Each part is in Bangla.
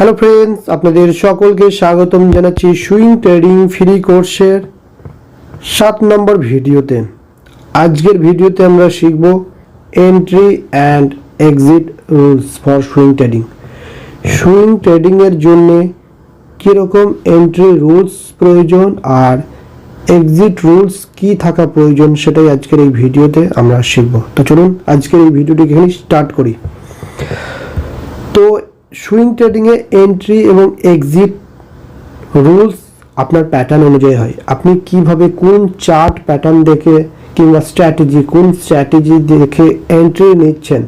হ্যালো ফ্রেন্ডস আপনাদের সকলকে স্বাগতম জানাচ্ছি সুইং ট্রেডিং ফ্রি কোর্সের সাত নম্বর ভিডিওতে। আজকের ভিডিওতে আমরা শিখব entry and exit rules for swing trading swing ট্রেডিংয়ের জন্যে কীরকম এন্ট্রি রুলস প্রয়োজন আর এক্সিট রুলস কি থাকা প্রয়োজন সেটাই আজকের এই ভিডিওতে আমরা শিখব। তো চলুন আজকের এই ভিডিওটি এখানে স্টার্ট করি। তো সুইং ট্রেডিংয়ে এন্ট্রি এবং এক্সিট রুলস আপনার প্যাটার্ন অনুযায়ী হয়। আপনি কীভাবে কোন চার্ট প্যাটার্ন দেখে কিংবা স্ট্র্যাটেজি কোন স্ট্র্যাটেজি দেখে এন্ট্রি নিচ্ছেন,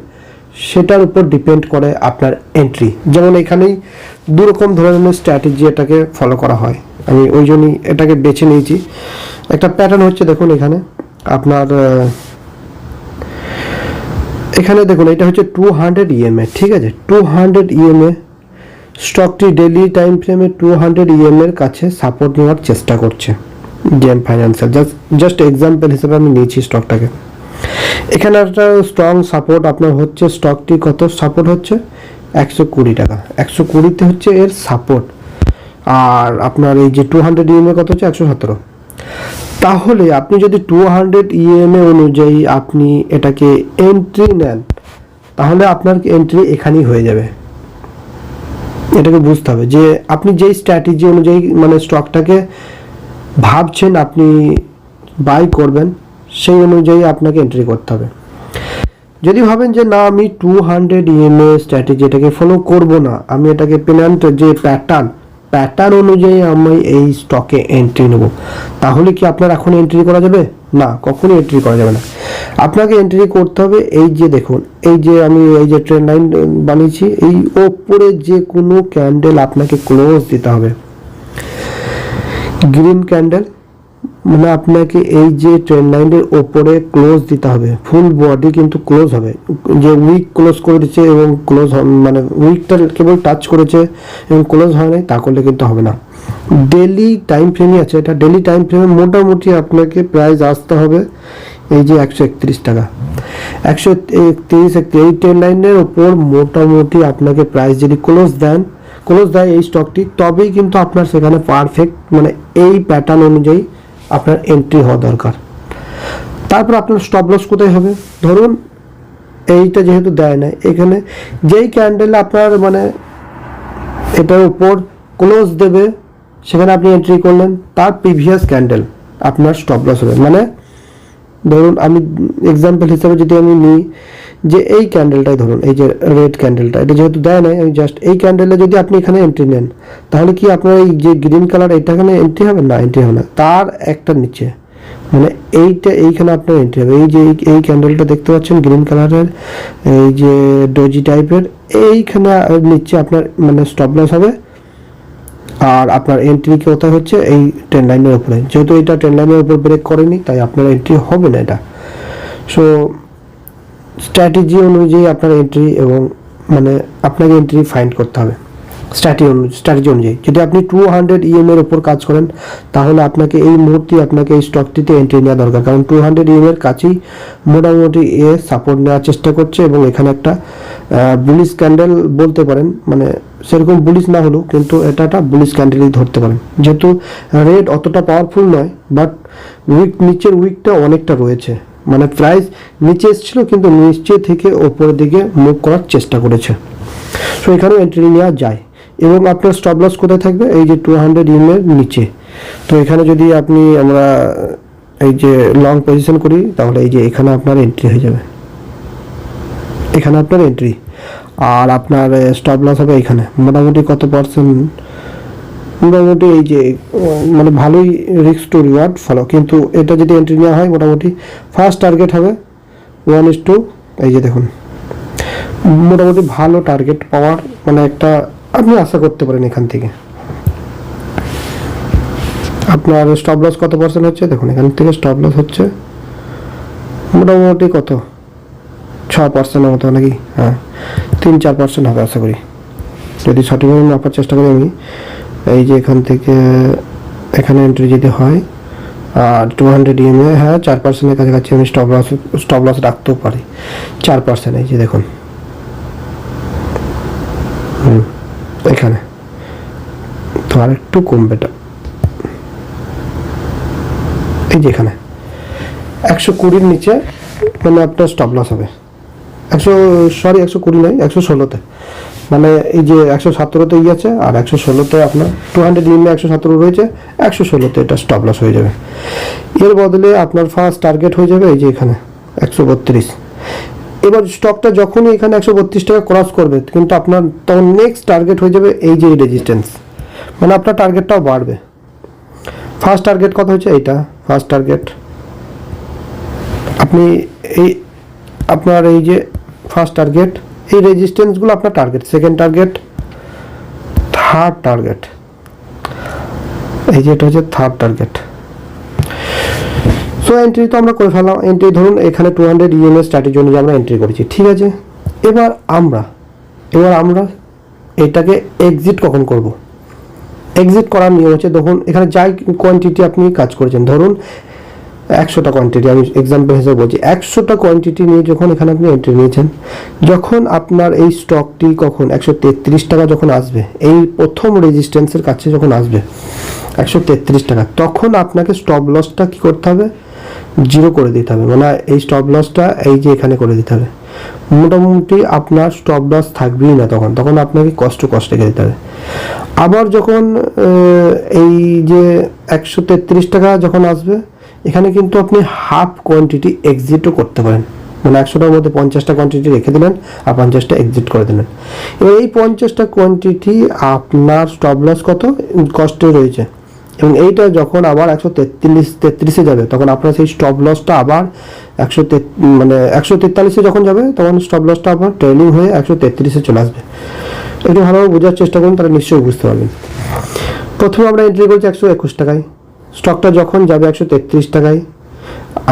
সেটার উপর ডিপেন্ড করে আপনার এন্ট্রি যেমন এখানেই দু রকম ধরনের স্ট্র্যাটেজি এটাকে ফলো করা হয়। আমি ওই জন্যই এটাকে বেছে নিয়েছি। একটা প্যাটার্ন হচ্ছে দেখুন এখানে। আপনার এখানে দেখুন, এটা হচ্ছে টু হান্ড্রেড ইএমএ ঠিক আছে? টু হান্ড্রেড ইএমএ স্টকটি ডেলি টাইম ফ্রেমে টু হান্ড্রেড ইএমএর কাছে সাপোর্ট নেওয়ার চেষ্টা করছে gem financial just just example হিসেবে আমি নিয়েছি স্টকটাকে এখানে একটা স্ট্রং সাপোর্ট আপনার হচ্ছে স্টকটি কত? সাপোর্ট হচ্ছে একশো কুড়ি টাকা। একশো কুড়িতে হচ্ছে এর সাপোর্ট আর আপনার এই যে টু হান্ড্রেড ইএমএ কত হচ্ছে? একশো সতেরো। তাহলে আপনি যদি টু হান্ড্রেড ইএমএ অনুযায়ী আপনি এটাকে এন্ট্রি নেন, তাহলে আপনার এন্ট্রি এখানেই হয়ে যাবে। এটাকে বুঝতে হবে যে আপনি যেই স্ট্র্যাটেজি অনুযায়ী মানে স্টকটাকে ভাবছেন আপনি বাই করবেন, সেই অনুযায়ী আপনাকে এন্ট্রি করতে হবে। যদি ভাবেন যে না, আমি টু হান্ড্রেড ইএমএ স্ট্র্যাটেজি এটাকে ফলো করব না, আমি এটাকে পেনান্ট যে প্যাটার্ন প্যাটার্ন অনুযায়ী আমি এই স্টকে এন্ট্রি নেব। তাহলে কি আপনার এখন এন্ট্রি করা যাবে? না, কখনই এন্ট্রি করা যাবে না। আপনাকে এন্ট্রি করতে হবে এই যে দেখুন, এই যে আমি এই যে ট্রেন লাইন বানিয়েছি, এই ওপরে যে কোনো ক্যান্ডেল আপনাকে ক্লোজ দিতে হবে। গ্রিন ক্যান্ডেল মানে আপনাকে এই যে ট্রেন লাইনের ওপরে ক্লোজ দিতে হবে। ফুল বডি কিন্তু ক্লোজ হবে। যে উইক ক্লোজ করে দিচ্ছে এবং ক্লোজ মানে উইকটা কেবল টাচ করেছে এবং ক্লোজ হয় নাই, তা করলে কিন্তু হবে না। ডেলি টাইম ফ্রেমই আছে। এটা ডেলি টাইম ফ্রেমে মোটামুটি আপনাকে প্রাইস আসতে হবে এই যে একশো একত্রিশ টাকা। একশো একত্রিশ এই ট্রেন লাইনের ওপর মোটামুটি আপনাকে প্রাইস যদি ক্লোজ দেন ক্লোজ দেয় এই স্টকটি তবেই কিন্তু আপনার সেখানে পারফেক্ট মানে এই প্যাটার্ন অনুযায়ী আপনার এন্ট্রি হওয়া দরকার। তারপর আপনার স্টপ লস কোথায় হবে? ধরুন, এইটা যেহেতু দেয় না এখানে যেই ক্যান্ডেল আপনার মানে এটার উপর ক্লোজ দেবে, সেখানে আপনি এন্ট্রি করলেন, তার প্রিভিয়াস ক্যান্ডেল আপনার স্টপ লস হবে। মানে ধরুন, আমি এক্সাম্পল হিসাবে যদি আমি নিই যে এই ক্যান্ডেলটাই ধরুন, এই যে রেড ক্যান্ডেলটা এটা যেহেতু দেয় নাই, আমি জাস্ট এই ক্যান্ডেলে যদি আপনি এখানে এন্ট্রি নেন, তাহলে কি আপনার এই যে গ্রিন কালার এখানে এন্ট্রি হবে? না এন্ট্রি হবে না। তার একটা নিচে মানে এইটা, এইখানে আপনার এন্ট্রি হবে। এই যে এই ক্যান্ডেলটা দেখতে পাচ্ছেন গ্রিন কালারের এই যে ডোজি টাইপের এইখানে নিচে আপনার মানে স্টপ লস হবে। আর আপনার এন্ট্রি কোথায় হচ্ছে? এই ট্রেন লাইনের উপরে। যেহেতু এটা ট্রেন লাইনের উপর ব্রেক করেনি, তাই আপনার এন্ট্রি হবে না এটা। সো স্ট্র্যাটেজি অনুযায়ী আপনার এন্ট্রি এবং মানে আপনাকে এন্ট্রি ফাইন্ড করতে হবে। স্ট্র্যাটেজি স্ট্র্যাটেজি অনুযায়ী। যদি আপনি টু হান্ড্রেড ইএম এর উপর কাজ করেন, তাহলে আপনাকে এই মুহূর্তে আপনাকে এই স্টকটিতে এন্ট্রি নেওয়া দরকার। কারণ টু হান্ড্রেড ইএম এর কাছেই মোটামুটি এ সাপোর্ট নেওয়ার চেষ্টা করছে এবং এখানে একটা বুলিশ ক্যান্ডেল বলতে পারেন মানে সেরকম বুলিশ না হলেও কিন্তু এটা একটা বুলিশ ক্যান্ডেলই ধরতে পারেন। যেহেতু রেড অতটা পাওয়ারফুল নয় বাট উইক নিচের উইকটা অনেকটা রয়েছে। মানে প্রাইস নিচে এসেছিল, কিন্তু নিচে থেকে ওপরের দিকে মুভ করার চেষ্টা করেছে। সো এখানেও এন্ট্রি নেওয়া যায়। এবং আপনার স্টপ লস কোথায় থাকবে? এই যে টু হান্ড্রেড এর নিচে। তো এখানে যদি আপনি আমরা এই যে লং পজিশন করি, তাহলে এই যে এখানে আপনার এন্ট্রি হয়ে যাবে। এখানে আপনার এন্ট্রি আর আপনার স্টপ লস হবে এখানে। মোটামুটি কত পার্সেন্ট মোটামুটি এই যে মানে ভালোই রিস্ক টু রিওয়ার্ড ফলো কিন্তু এটা যদি এন্ট্রি নেওয়া হয়, মোটামুটি ফার্স্ট টার্গেট হবে ওয়ান ইস টু এই যে দেখুন। মোটামুটি ভালো টার্গেট পাওয়ার মানে একটা, আপনি আশা করতে পারেন এখান থেকে। আপনার স্টপ লস কত পার্সেন্ট হচ্ছে? দেখুন, এখান থেকে স্টপ লস হচ্ছে মোটামুটি কত? ছ পার্সেন্টের মতো নাকি? হ্যাঁ তিন চার পার্সেন্ট হবে আশা করি। যদি সঠিকভাবে মাপার চেষ্টা করি আমি। এই যে এখান থেকে, এখানে এন্ট্রি যদি হয়, আর টু হান্ড্রেড ইএমএ হ্যাঁ চার পার্সেন্টের কাছাকাছি আমি স্টপ লস স্টপ লস রাখতেও পারি। চার পার্সেন্ট এই যে দেখুন। হুম, এখানে। আর একটু এই যে এখানে। একশো কুড়ির নিচে মানে আপনার স্টপ লস হবে। একশো সরি একশো কুড়ি নয়, একশো ষোলোতে। মানে এই যে একশো সতেরোতে ই আছে আর একশো ষোলোতে আপনার টু হান্ড্রেড ইএমএ একশো সতেরো রয়েছে, একশো ষোলোতে এটা স্টপ লস হয়ে যাবে। এর বদলে আপনার ফার্স্ট টার্গেট হয়ে যাবে এই যে এখানে, একশো বত্রিশ। এবার স্টকটা যখনই এখানে একশো বত্রিশ টাকা ক্রস করবে, কিন্তু আপনার তখন নেক্সট টার্গেট হয়ে যাবে এই যে রেজিস্ট্যান্স মানে আপনার টার্গেটটাও বাড়বে। ফার্স্ট টার্গেট কত হচ্ছে এইটা ফার্স্ট টার্গেট আপনি এই, আপনার এই যে ফার্স্ট টার্গেট এই রেজিস্ট্যান্সগুলো আপনার target second target third target এই যে এটা হচ্ছে থার্ড টার্গেট সো এন্ট্রি তো আমরা করে ফেললাম। এন্ট্রি ধরুন, এখানে টু হান্ড্রেড ইএমএস স্ট্র্যাটেজি অনুযায়ী আমরা এন্ট্রি করেছি, ঠিক আছে? এবার আমরা এবার আমরা এটাকে এক্সিট কখন করব? এক্সিট করার নিয়ম হচ্ছে, দেখুন, এখানে যাই কোয়ান্টিটি আপনি কাজ করেছেন, ধরুন একশোটা কোয়ান্টিটি আমি এক্সাম্পল হিসেবে বলছি, একশোটা কোয়ান্টিটি নিয়ে যখন এখানে আপনি এন্ট্রি নিয়েছেন, যখন আপনার এই স্টকটি কখন, একশো তেত্রিশ টাকা যখন আসবে, এই প্রথম রেজিস্ট্যান্সের কাছে যখন আসবে, একশো তেত্রিশ টাকা, তখন আপনাকে স্টপ লসটা কী করতে হবে? জিরো করে দিতে হবে মানে এই স্টপ লসটা এই যে এখানে করে দিতে হবে। মোটামুটি আপনার স্টপ লস থাকবেই না তখন তখন আপনাকে কষ্ট কষ্ট রেখে দিতে হবে। আবার যখন এই যে একশো তেত্রিশ টাকা যখন আসবে এখানে কিন্তু আপনি হাফ কোয়ান্টিটি এক্সিটও করতে পারেন। মানে একশোটার মধ্যে পঞ্চাশটা কোয়ান্টিটি রেখে দিলেন আর পঞ্চাশটা এক্সিট করে দিলেন। এবার এই পঞ্চাশটা কোয়ান্টিটি আপনার স্টপ লস কত? কষ্টে রয়েছে। এবং এইটা যখন আবার একশো তেত্রিশ, তেত্রিশে যাবে, তখন আপনার সেই স্টপ লসটা আবার একশো মানে একশো তেতাল্লিশে যখন যাবে, তখন স্টপ লসটা আবার ট্রেনিং হয়ে একশো তেত্রিশে চলে আসবে। একটু ভালোভাবে বোঝার চেষ্টা করুন, তাহলে নিশ্চয়ই বুঝতে পারবেন। প্রথমে আমরা এন্ট্রি করছি একশো একুশ টাকায়। স্টকটা যখন যাবে একশো তেত্রিশ টাকায়,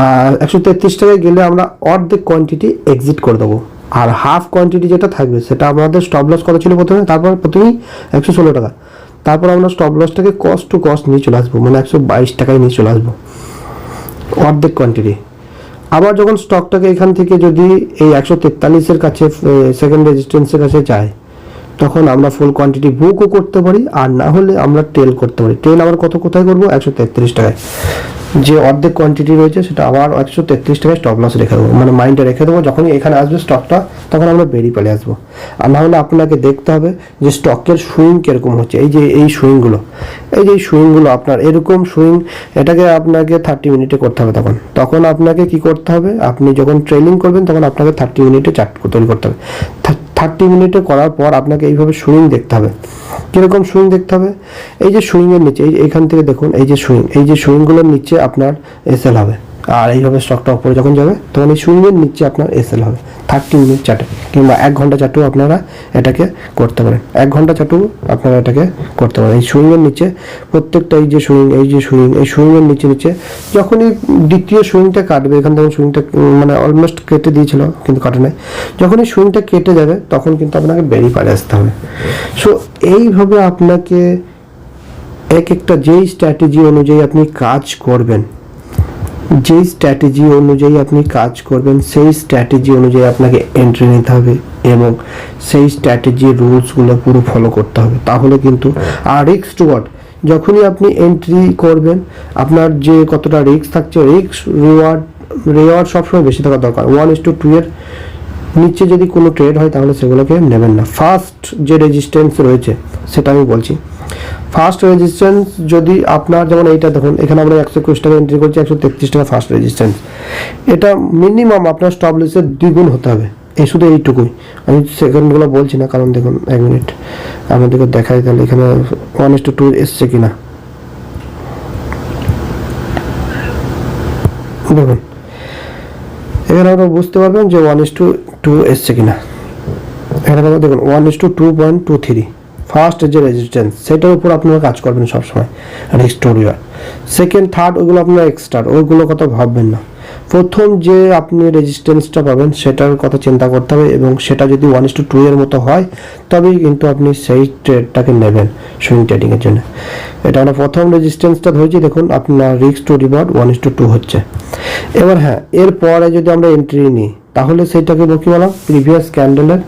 আর একশো তেত্রিশ টাকায় গেলে আমরা অর্ধেক কোয়ান্টিটি এক্সিট করে দেবো। আর হাফ কোয়ান্টিটি যেটা থাকবে, সেটা আমাদের স্টপ লস কত ছিল প্রথমে, তারপর প্রথমেই একশো ষোলো টাকা। তারপর আমরা স্টপ লসটাকে কস্ট টু কস্ট নিয়ে চলে আসব মানে একশো বাইশ টাকায় নিয়ে চলে আসব। অর্ধেক কোয়ান্টিটি আবার যখন স্টকটাকে এখান থেকে যদি এই একশো তেতাল্লিশের কাছে সেকেন্ড রেজিস্ট্যান্সের কাছে যায় তখন আমরা ফুল কোয়ান্টিটি বুকও করতে পারি, আর না হলে আমরা টেল করতে পারি। টেল আবার কত কোথায় করব? একশো তেত্রিশ টাকায়। যে অর্ধেক কোয়ান্টিটি রয়েছে, সেটা আবার একশো তেত্রিশ টাকায় স্টপ লস রেখে দেবো। মানে মাইন্ডে রেখে দেবো, যখনই এখানে আসবে স্টকটা তখন আমরা বেরিয়ে পেলে আসব। আর না হলে আপনাকে দেখতে হবে যে স্টকের সুইং কীরকম হচ্ছে। এই যে এই সুইংগুলো এই যে সুইংগুলো আপনার, এরকম সুইং এটাকে আপনাকে থার্টি মিনিটে করতে হবে তখন। তখন আপনাকে কি করতে হবে? আপনি যখন ট্রেনিং করবেন, তখন আপনাকে থার্টি মিনিটে চার্ট তৈরি করতে হবে। থার্টি মিনিটে করার পর আপনাকে এইভাবে সুইং দেখতে হবে। কীরকম সুইং দেখতে হবে? এই যে সুইংয়ের নিচে, এই এইখান থেকে দেখুন, এই যে সুইং, এই যে সুইংগুলোর নিচে আপনার এসএল হবে। আর এইভাবে স্টকটা উপরে যখন যাবে, তখন এই সুইংয়ের নিচে আপনার এসএল হবে। থার্টি মিনিট চাটে কিংবা এক ঘণ্টা চাটেও আপনারা এটাকে করতে পারেন। এক ঘণ্টা চাটেও আপনারা এটাকে করতে পারেন। এই সুইংয়ের নিচে প্রত্যেকটা এই যে সুইং এই যে সুইং এই সুইংয়ের নিচে নিচে যখনই দ্বিতীয় সুইংটা কাটবে, এখান থেকে সুইংটা মানে অলমোস্ট কেটে দিয়েছিল, কিন্তু কাটে নাই। যখন এই সুইংটা কেটে যাবে, তখন কিন্তু আপনাকে বেরিয়ে পারে আসতে হবে। সো এইভাবে আপনাকে এক একটা যেই স্ট্র্যাটেজি অনুযায়ী আপনি কাজ করবেন যেই স্ট্র্যাটেজি অনুযায়ী আপনি কাজ করবেন, সেই স্ট্র্যাটেজি অনুযায়ী আপনাকে এন্ট্রি নিতে হবে এবং সেই স্ট্র্যাটেজির রুলসগুলো পুরো ফলো করতে হবে। তাহলে কিন্তু আর রিক্স টু ওয়ার্ড যখনই আপনি এন্ট্রি করবেন, আপনার যে কতটা রিস্ক থাকছে রিস্ক রিওয়ার্ড রিওয়ার্ড সবসময় বেশি থাকা দরকার। ওয়ান ইস টু টু এর নিচে যদি কোনো ট্রেড হয়, তাহলে সেগুলোকে নেবেন না। ফার্স্ট যে রেজিস্ট্যান্স রয়েছে, সেটা আমি বলছি। ফার্স্ট রেজিস্ট্যান্স যদি আপনার যেমন এইটা দেখুন, এখানে আমরা একশো একুশ টাকা এন্ট্রি করছি, একশো তেত্রিশ টাকা ফার্স্ট রেজিস্ট্যান্স এটা মিনিমাম আপনার স্টপ লসের দ্বিগুণ হতে হবে। এই শুধু এইটুকুই। আমি সেকেন্ডগুলো বলছি না, কারণ দেখুন, এক মিনিট আমাদেরকে দেখাই তাহলে এখানে ওয়ান ইস টু টু এসছে কিনা। দেখুন, এখানে আমরা বুঝতে পারবেন যে ওয়ান ইস টু টু এসছে কিনা। এখানে দেখুন one is to two point two three first যে রেজিস্ট্যান্স সেটার উপর আপনারা কাজ করবেন সবসময় রিস্টোরিয়ার সেকেন্ড থার্ড ওইগুলো আপনার এক্সট্রা ওইগুলো কথা ভাববেন না। প্রথম যে আপনি রেজিস্ট্যান্সটা পাবেন, সেটার কথা চিন্তা করতে হবে এবং সেটা যদি ওয়ান ইস টু টু এর মতো হয়, তবেই কিন্তু আপনি সেই ট্রেডটাকে নেবেন সুইং ট্রেডিংয়ের জন্য। এটা আমরা প্রথম রেজিস্ট্যান্সটা ধরেছি, দেখুন আপনার রিক্স to reward one is to two হচ্ছে। এবার হ্যাঁ এরপরে যদি আমরা এন্ট্রি নিই, তাহলে সেইটাকে কি বলা? প্রিভিয়াস ক্যান্ডেলের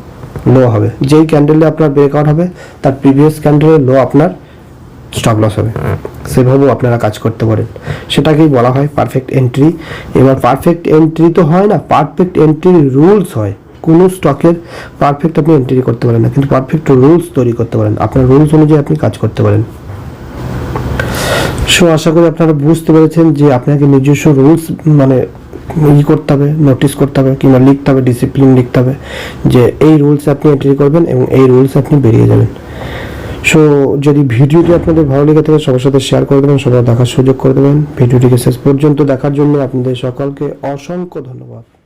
লো হবে। যেই ক্যান্ডেলে আপনার ব্রেকআউট হবে, তার প্রিভিয়াস ক্যান্ডেলের লো আপনার স্টপ লস হবে। সেভাবেও আপনারা কাজ করতে পারেন। সেটাকেই বলা হয় পারফেক্ট এন্ট্রি এবার পারফেক্ট এন্ট্রি তো হয় না পারফেক্ট এন্ট্রির রুলস হয়। কোনো স্টকের পারফেক্ট আপনি এন্ট্রি করতে পারেন না, কিন্তু পারফেক্ট রুলস তৈরি করতে পারেন। আপনার রুলস অনুযায়ী আপনি কাজ করতে পারেন। সো আশা করি আপনারা বুঝতে পেরেছেন যে আপনাকে নিজস্ব রুলস মানে ই করতে হবে নোটিস করতে হবে কিংবা লিখতে হবে ডিসিপ্লিন লিখতে হবে যে এই রুলস আপনি এন্ট্রি করবেন এবং এই রুলস আপনি বেরিয়ে যাবেন। সো যদি ভিডিওটি আপনাদের ভালো লেগে থাকে, সবার সাথে শেয়ার করে দেবেন সবাই দেখার সুযোগ করে দেবেন। ভিডিওটিকে শেষ পর্যন্ত দেখার জন্য আপনাদের সকলকে অসংখ্য ধন্যবাদ।